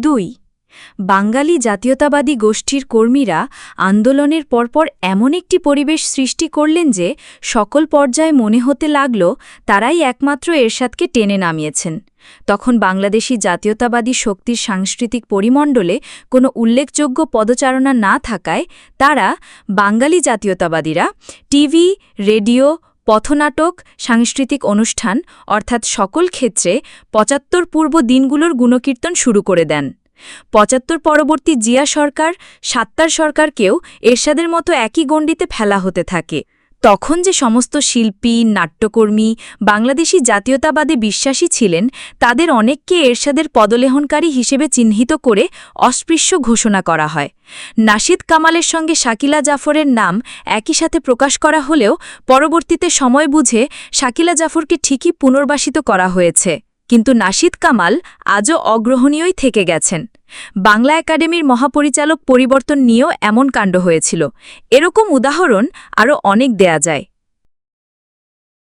দুই, বাঙালি জাতীয়তাবাদী গোষ্ঠীর কর্মীরা আন্দোলনের পরপর এমন একটি পরিবেশ সৃষ্টি করলেন যে সকল পর্যায়ে মনে হতে লাগল তারাই একমাত্র এরশাদকে টেনে নামিয়েছেন। তখন বাংলাদেশি জাতীয়তাবাদী শক্তির সাংস্কৃতিক পরিমণ্ডলে কোনো উল্লেখযোগ্য পদচারণা না থাকায় তারা বাঙালি জাতীয়তাবাদীরা টিভি, রেডিও পথনাটক, সাংস্কৃতিক অনুষ্ঠান, অর্থাৎ সকল ক্ষেত্রে পঁচাত্তর পূর্ব দিনগুলোর গুণকীর্তন শুরু করে দেন। পঁচাত্তর পরবর্তী জিয়া সরকার, সাত্তার সরকারকেও এরশাদের মতো একই গণ্ডিতে ফেলা হতে থাকে। তখন যে সমস্ত শিল্পী, নাট্যকর্মী, বাংলাদেশি জাতীয়তাবাদে বিশ্বাসী ছিলেন, তাদের অনেককে এরশাদের পদলেহনকারী হিসেবে চিহ্নিত করে অস্পৃশ্য ঘোষণা করা হয়। নাশিদ কামালের সঙ্গে শাকিলা জাফরের নাম একই সাথে প্রকাশ করা হলেও পরবর্তীতে সময় বুঝে শাকিলা জাফরকে ঠিকই পুনর্বাসিত করা হয়েছে। কিন্তু নাশিদ কামাল আজও অগ্রহণীয়ই থেকে গেছেন। বাংলা একাডেমির মহাপরিচালক পরিবর্তন নিয়েও এমন কাণ্ড হয়েছিল। এরকম উদাহরণ আরও অনেক দেয়া যায়।